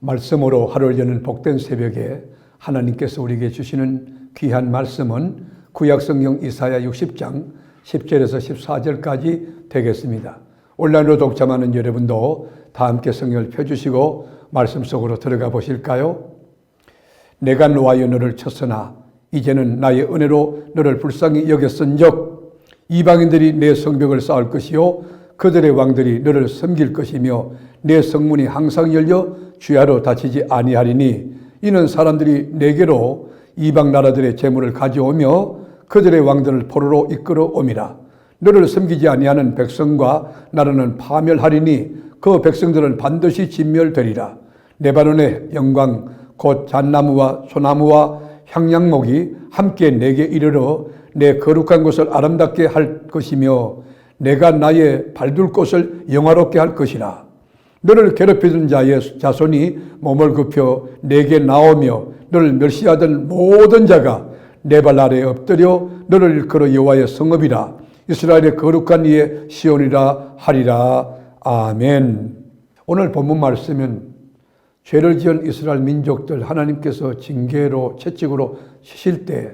말씀으로 하루를 여는 복된 새벽에 하나님께서 우리에게 주시는 귀한 말씀은 구약성경 이사야 60장 10절에서 14절까지 되겠습니다. 온라인으로 독점하는 여러분도 다 함께 성경을 펴주시고 말씀 속으로 들어가 보실까요? 내가 노하여 너를 쳤으나 이제는 나의 은혜로 너를 불쌍히 여겼은즉 이방인들이 내 성벽을 쌓을 것이요 그들의 왕들이 너를 섬길 것이며 내 성문이 항상 열려 주야로 닫히지 아니하리니 이는 사람들이 내게로 이방 나라들의 재물을 가져오며 그들의 왕들을 포로로 이끌어 옴이라 너를 섬기지 아니하는 백성과 나라는 파멸하리니 그 백성들은 반드시 진멸되리라. 레바논의 영광 곧 잣나무와 소나무와 향양목이 함께 내게 이르러 내 거룩한 곳을 아름답게 할 것이며 내가 나의 발둘 곳을 영화롭게 할 것이라. 너를 괴롭히던 자의 자손이 몸을 굽혀 내게 나오며 너를 멸시하던 모든 자가 내 발 아래에 엎드려 너를 일컬어 여호와의 성읍이라. 이스라엘의 거룩한 이의 시온이라 하리라. 아멘. 오늘 본문 말씀은 죄를 지은 이스라엘 민족들 하나님께서 징계로 채찍으로 치실 때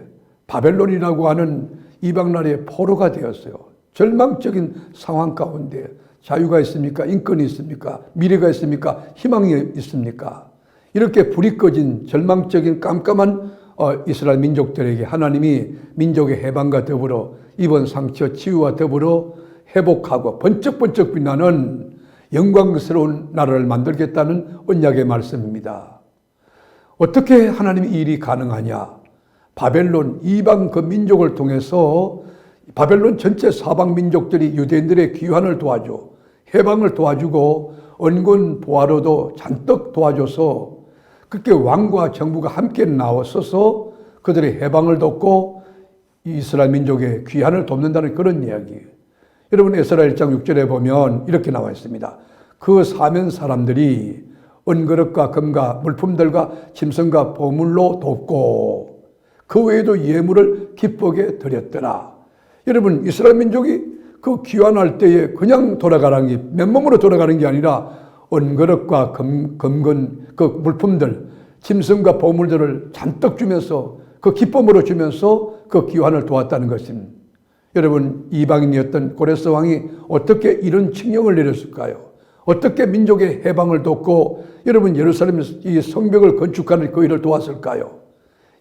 바벨론이라고 하는 이방 나라의 포로가 되었어요. 절망적인 상황 가운데 자유가 있습니까? 인권이 있습니까? 미래가 있습니까? 희망이 있습니까? 이렇게 불이 꺼진 절망적인 깜깜한 어, 이스라엘 민족들에게 하나님이 민족의 해방과 더불어 이번 상처 치유와 더불어 회복하고 번쩍번쩍 빛나는 영광스러운 나라를 만들겠다는 언약의 말씀입니다. 어떻게 하나님이 이 일이 가능하냐? 바벨론 이방 그 민족을 통해서 바벨론 전체 사방 민족들이 유대인들의 귀환을 도와줘 해방을 도와주고 언군 보화로도 잔뜩 도와줘서 그렇게 왕과 정부가 함께 나와서서 그들의 해방을 돕고 이스라엘 민족의 귀환을 돕는다는 그런 이야기예요. 여러분 에스라 1장 6절에 보면 이렇게 나와 있습니다. 그 사면 사람들이 은그릇과 금과 물품들과 짐승과 보물로 돕고 그 외에도 예물을 기쁘게 드렸더라. 여러분 이스라엘 민족이 그 귀환할 때에 그냥 돌아가는 게 맨몸으로 돌아가는 게 아니라 은그릇과 금, 금근 그 물품들 짐승과 보물들을 잔뜩 주면서 그 기쁨으로 주면서 그 귀환을 도왔다는 것입니다. 여러분 이방인이었던 고레스 왕이 어떻게 이런 칙령을 내렸을까요? 어떻게 민족의 해방을 돕고 여러분 예루살렘 이 성벽을 건축하는 그 일을 도왔을까요?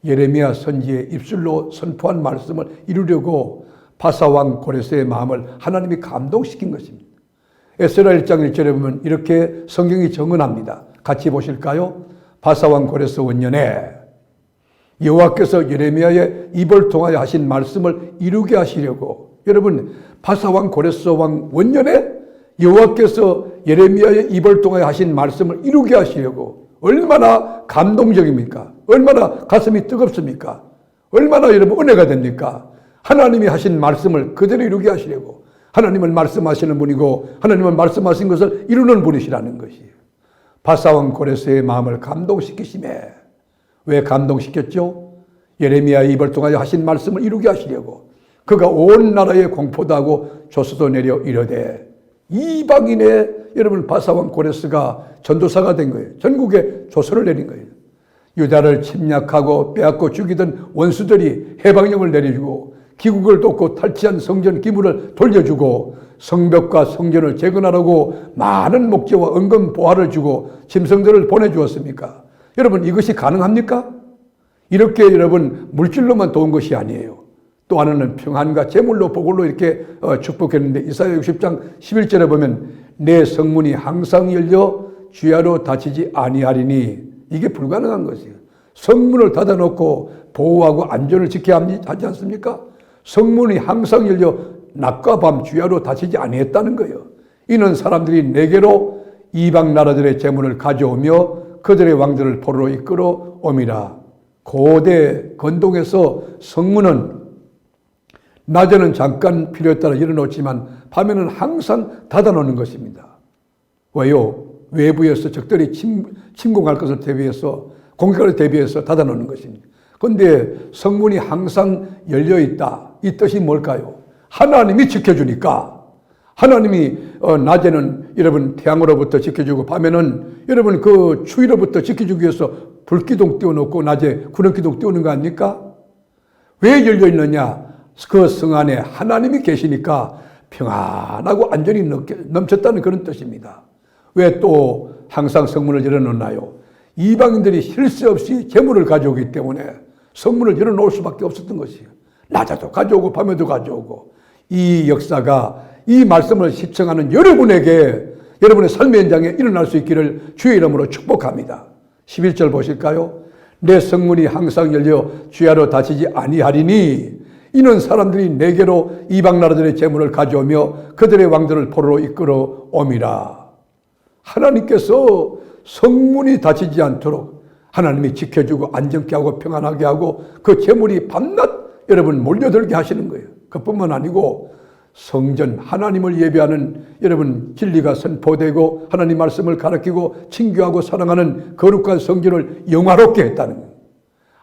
예레미야 선지의 입술로 선포한 말씀을 이루려고 바사왕 고레스의 마음을 하나님이 감동시킨 것입니다. 에스라 1장 1절에 보면 이렇게 성경이 정언합니다. 같이 보실까요? 바사왕 고레스 원년에 여호와께서 예레미야의 입을 통하여 하신 말씀을 이루게 하시려고 여러분 바사왕 고레스 왕 원년에 여호와께서 예레미야의 입을 통하여 하신 말씀을 이루게 하시려고 얼마나 감동적입니까? 얼마나 가슴이 뜨겁습니까? 얼마나 여러분 은혜가 됩니까? 하나님이 하신 말씀을 그대로 이루게 하시려고 하나님은 말씀하시는 분이고 하나님은 말씀하신 것을 이루는 분이시라는 것이에요. 바사왕 고레스의 마음을 감동시키심에 왜 감동시켰죠? 예레미야 입을 통하여 하신 말씀을 이루게 하시려고 그가 온 나라에 공포도 하고 조서도 내려 이르되 이방인의 여러분 바사왕 고레스가 전도사가 된 거예요. 전국에 조서를 내린 거예요. 유다를 침략하고 빼앗고 죽이던 원수들이 해방령을 내려주고 기국을 돕고 탈취한 성전 기물을 돌려주고 성벽과 성전을 재건하라고 많은 목재와 은금 보화를 주고 짐승들을 보내주었습니까? 여러분 이것이 가능합니까? 이렇게 여러분 물질로만 도운 것이 아니에요. 또 하나는 평안과 재물로 복을로 이렇게 어, 축복했는데 이사야 60장 11절에 보면 내 성문이 항상 열려 주야로 닫히지 아니하리니 이게 불가능한 것이에요. 성문을 닫아놓고 보호하고 안전을 지켜야 하지 않습니까? 성문이 항상 열려 낮과 밤 주야로 닫히지 아니했다는 거예요. 이는 사람들이 내게로 이방 나라들의 재물을 가져오며 그들의 왕들을 포로로 이끌어 옴이라. 고대 건동에서 성문은 낮에는 잠깐 필요에 따라 열어놓지만 밤에는 항상 닫아놓는 것입니다. 왜요? 외부에서 적들이 침, 침공할 것을 대비해서 공격을 대비해서 닫아놓는 것입니다. 그런데 성문이 항상 열려 있다. 이 뜻이 뭘까요? 하나님이 지켜주니까 하나님이 어, 낮에는 여러분 태양으로부터 지켜주고 밤에는 여러분 그 추위로부터 지켜주기 위해서 불기둥 띄워놓고 낮에 구름기둥 띄우는 거 아닙니까? 왜 열려 있느냐? 그 성 안에 하나님이 계시니까 평안하고 안전이 넘쳤다는 그런 뜻입니다. 왜 또 항상 성문을 열어놓나요? 이방인들이 실수 없이 재물을 가져오기 때문에 성문을 열어놓을 수밖에 없었던 것이에요. 낮에도 가져오고 밤에도 가져오고 이 역사가 이 말씀을 시청하는 여러분에게 여러분의 삶의 현장에 일어날 수 있기를 주의 이름으로 축복합니다. 11절 보실까요? 내 성문이 항상 열려 주야로 닫히지 아니하리니 이는 사람들이 내게로 이방 나라들의 재물을 가져오며 그들의 왕들을 포로로 이끌어 옴이라. 하나님께서 성문이 닫히지 않도록 하나님이 지켜주고 안정케 하고 평안하게 하고 그 재물이 밤낮 여러분 몰려들게 하시는 거예요. 그뿐만 아니고 성전 하나님을 예배하는 여러분 진리가 선포되고 하나님 말씀을 가르치고 친교하고 사랑하는 거룩한 성전을 영화롭게 했다는 거예요.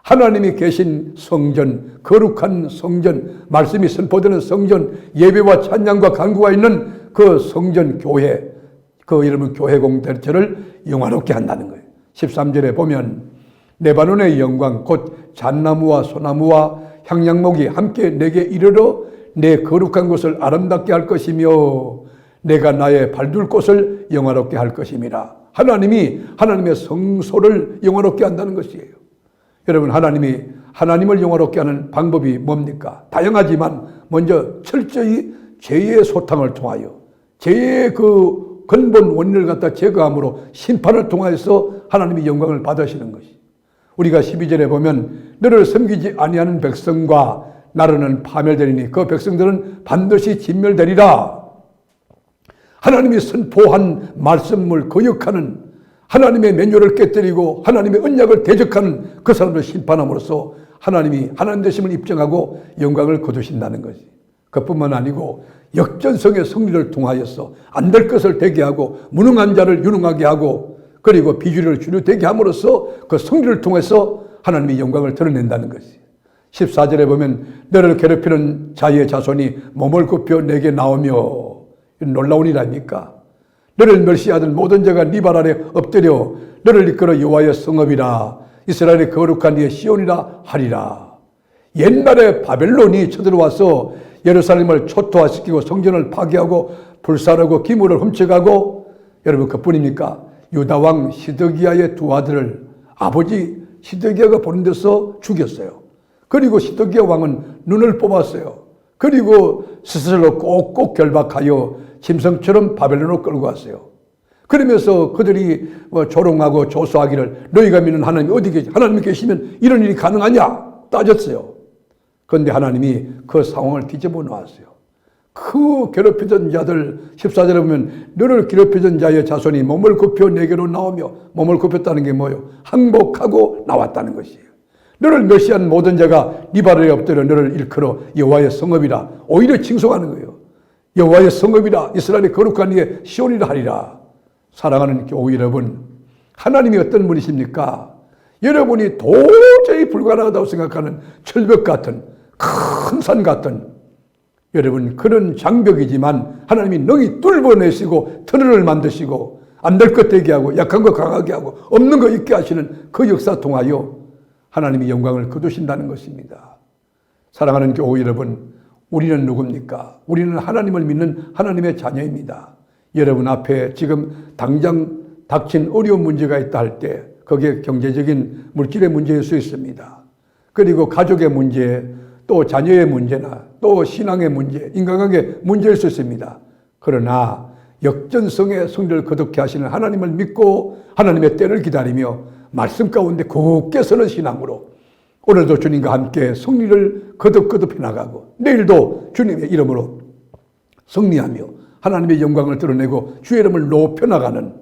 하나님이 계신 성전, 거룩한 성전, 말씀이 선포되는 성전, 예배와 찬양과 간구가 있는 그 성전 교회, 그 이름은 교회 공동체를 영화롭게 한다는 거예요. 13절에 보면 레바논의 영광 곧 잣나무와 소나무와 향양목이 함께 내게 이르러 내 거룩한 곳을 아름답게 할 것이며 내가 나의 발둘 곳을 영화롭게 할 것임이라. 하나님이 하나님의 성소를 영화롭게 한다는 것이에요. 여러분 하나님이 하나님을 영화롭게 하는 방법이 뭡니까? 다양하지만 먼저 철저히 죄의 소탕을 통하여 죄의 그 근본 원인을 갖다 제거함으로 심판을 통하여서 하나님이 영광을 받으시는 것이. 우리가 12절에 보면 너를 섬기지 아니하는 백성과 나라는 파멸되리니 그 백성들은 반드시 진멸되리라. 하나님이 선포한 말씀을 거역하는 하나님의 메뉴를 깨뜨리고 하나님의 언약을 대적하는 그 사람을 심판함으로써 하나님이 하나님 되심을 입증하고 영광을 거두신다는 것이. 그뿐만 아니고 역전성의 승리를 통하여서 안 될 것을 되게 하고 무능한 자를 유능하게 하고 그리고 비주류를 주류 되게 함으로써 그 승리를 통해서 하나님의 영광을 드러낸다는 것이. 14절에 보면 너를 괴롭히는 자의 자손이 몸을 굽혀 내게 나오며 놀라운 일 아닙니까? 너를 멸시하던 모든 자가 네 발 아래 엎드려 너를 이끌어 여호와의 성읍이라 이스라엘의 거룩한 이의 시온이라 하리라. 옛날에 바벨론이 쳐들어와서 예루살렘을 초토화시키고 성전을 파괴하고 불사르고 기물을 훔쳐가고 여러분 그뿐입니까? 유다 왕 시드기야의 두 아들을 아버지 시드기야가 보는 데서 죽였어요. 그리고 시드기야 왕은 눈을 뽑았어요. 그리고 스스로 꼭꼭 결박하여 짐승처럼 바벨론으로 끌고 왔어요. 그러면서 그들이 뭐 조롱하고 조소하기를 너희가 믿는 하나님이 어디 계시 하나님이 계시면 이런 일이 가능하냐 따졌어요. 그런데 하나님이 그 상황을 뒤집어 놓았어요. 그 괴롭히던 자들 14절에 보면 너를 괴롭히던 자의 자손이 몸을 굽혀 내게로 나오며 몸을 굽혔다는 게 뭐예요? 항복하고 나왔다는 것이에요. 너를 멸시한 모든 자가 네 발에 엎드려 너를 일컬어 여호와의 성읍이라 오히려 칭송하는 거예요. 여호와의 성읍이라 이스라엘의 거룩한 이의 시온이라 하리라. 사랑하는 교우 여러분, 하나님이 어떤 분이십니까? 여러분이 도저히 불가능하다고 생각하는 철벽 같은 큰 산 같은 여러분 그런 장벽이지만 하나님이 능히 뚫어내시고 터널을 만드시고 안 될 것 되게 하고 약한 거 강하게 하고 없는 거 있게 하시는 그 역사 통하여 하나님이 영광을 거두신다는 것입니다. 사랑하는 교우 여러분, 우리는 누굽니까? 우리는 하나님을 믿는 하나님의 자녀입니다. 여러분 앞에 지금 당장 닥친 어려운 문제가 있다 할 때, 거기에 경제적인 물질의 문제일 수 있습니다. 그리고 가족의 문제, 또 자녀의 문제나 또 신앙의 문제, 인간관계 문제일 수 있습니다. 그러나 역전성의 성리를 거듭케 하시는 하나님을 믿고 하나님의 때를 기다리며 말씀 가운데 곱게 서는 신앙으로 오늘도 주님과 함께 승리를 거듭거듭 해나가고 내일도 주님의 이름으로 승리하며 하나님의 영광을 드러내고 주의 이름을 높여나가는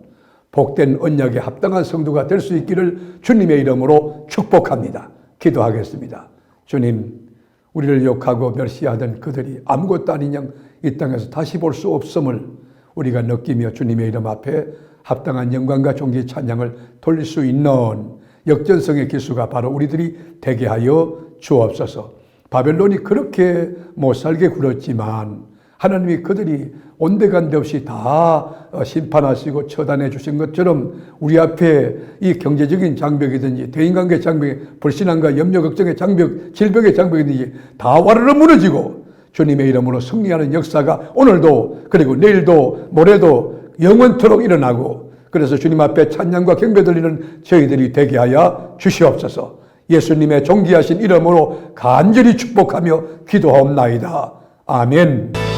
복된 언약에 합당한 성도가 될 수 있기를 주님의 이름으로 축복합니다. 기도하겠습니다. 주님, 우리를 욕하고 멸시하던 그들이 아무것도 아닌 양 이 땅에서 다시 볼 수 없음을 우리가 느끼며 주님의 이름 앞에 합당한 영광과 존귀 찬양을 돌릴 수 있는 역전성의 기수가 바로 우리들이 되게 하여 주옵소서. 바벨론이 그렇게 못 살게 굴었지만 하나님이 그들이 온데간데 없이 다 어, 심판하시고 처단해 주신 것처럼 우리 앞에 이 경제적인 장벽이든지 대인관계 장벽, 불신앙과 염려 걱정의 장벽, 질병의 장벽이든지 다 와르르 무너지고 주님의 이름으로 승리하는 역사가 오늘도 그리고 내일도 모레도 영원토록 일어나고 그래서 주님 앞에 찬양과 경배 드리는 저희들이 되게 하여 주시옵소서. 예수님의 존귀하신 이름으로 간절히 축복하며 기도하옵나이다. 아멘.